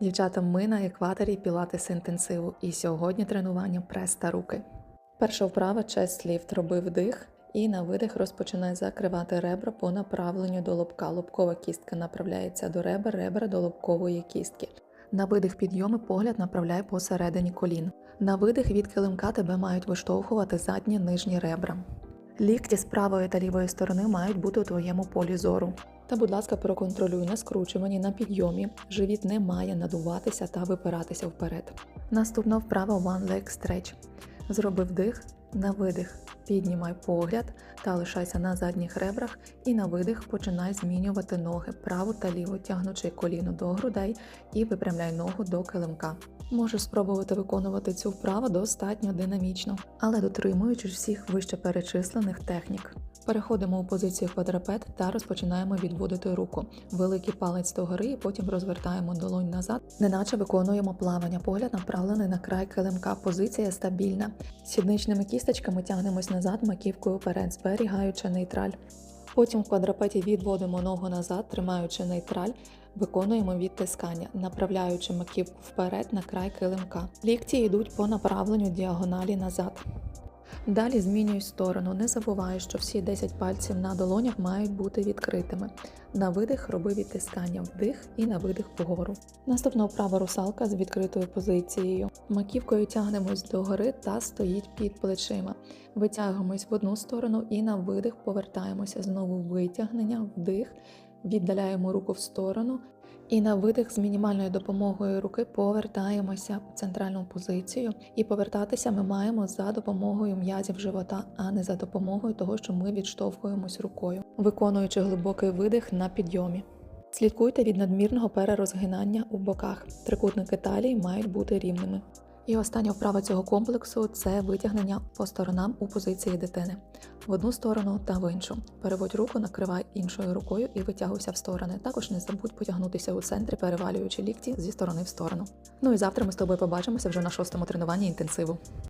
Дівчата, ми на екваторі пілатес інтенсиву, і сьогодні тренування прес та руки. Перша вправа чест ліфт. Роби вдих і на видих розпочинай закривати ребра по направленню до лобка. Лобкова кістка направляється до ребер, ребра до лобкової кістки. На видих підйоми погляд направляй посередині колін. На видих від килимка тебе мають виштовхувати задні нижні ребра. Лікті з правої та лівої сторони мають бути у твоєму полі зору. Та, будь ласка, проконтролюй на скручуванні на підйомі. Живіт не має надуватися та випиратися вперед. Наступна вправа One Leg Stretch. Зроби вдих, на видих. Піднімай погляд та лишайся на задніх ребрах і на видих починай змінювати ноги праву та ліву, тягнучи коліно до грудей і випрямляй ногу до килимка. Можеш спробувати виконувати цю вправу достатньо динамічно, але дотримуючись всіх вище перечислених технік. Переходимо у позицію квадрапет та розпочинаємо відводити руку. Великий палець догори і потім розвертаємо долонь назад, неначе виконуємо плавання. Погляд направлений на край килимка. Позиція стабільна. Сідничними кісточками тягнемось назад, маківкою вперед, зберігаючи нейтраль. Потім в квадрапеті відводимо ногу назад, тримаючи нейтраль. Виконуємо відтискання, направляючи маківку вперед на край килимка. Лікті йдуть по направленню діагоналі назад. Далі змінюй сторону. Не забувай, що всі 10 пальців на долонях мають бути відкритими. На видих роби відтискання вдих і на видих вгору. Наступна вправа русалка з відкритою позицією. Маківкою тягнемось догори та стоїть під плечима. Витягуємось в одну сторону і на видих повертаємося. Знову витягнення, вдих, віддаляємо руку в сторону. І на видих з мінімальною допомогою руки повертаємося в центральну позицію. І повертатися ми маємо за допомогою м'язів живота, а не за допомогою того, що ми відштовхуємось рукою, виконуючи глибокий видих на підйомі. Слідкуйте від надмірного перерозгинання у боках. Трикутники талії мають бути рівними. І остання вправа цього комплексу це витягнення по сторонам у позиції дитини в одну сторону та в іншу. Переводь руку, накривай іншою рукою і витягуйся в сторони. Також не забудь потягнутися у центрі, перевалюючи лікті зі сторони в сторону. Ну і завтра ми з тобою побачимося вже на шостому тренуванні інтенсиву.